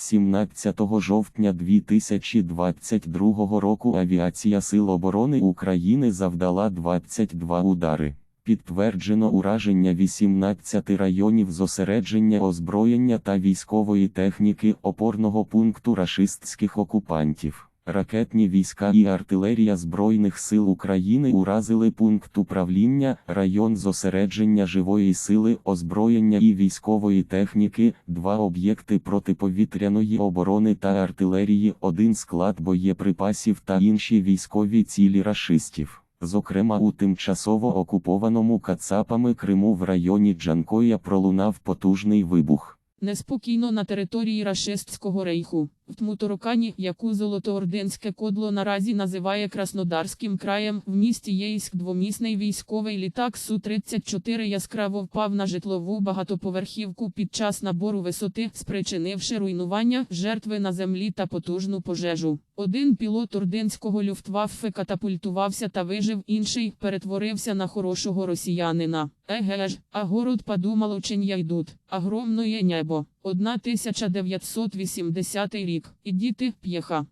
17 жовтня 2022 року Авіація Сил оборони України завдала 22 удари. Підтверджено ураження 18 районів зосередження озброєння та військової техніки опорного пункту рашистських окупантів. Ракетні війська і артилерія Збройних сил України уразили пункт управління, район зосередження живої сили, озброєння і військової техніки, два об'єкти протиповітряної оборони та артилерії, один склад боєприпасів та інші військові цілі рашистів. Зокрема, у тимчасово окупованому Кацапами Криму в районі Джанкоя пролунав потужний вибух. Неспокійно на території Рашистського рейху. В Тмуторокані, яку Золотоорденське кодло наразі називає Краснодарським краєм, в місті Єйськ двомісний військовий літак Су-34 яскраво впав на житлову багатоповерхівку під час набору висоти, спричинивши руйнування, жертви на землі та потужну пожежу. Один пілот орденського люфтваффе катапультувався та вижив, інший перетворився на хорошого росіянина. Еге ж, а город подумал очень йдуть. Огромное небо. 1980 рік. І діти п'єха.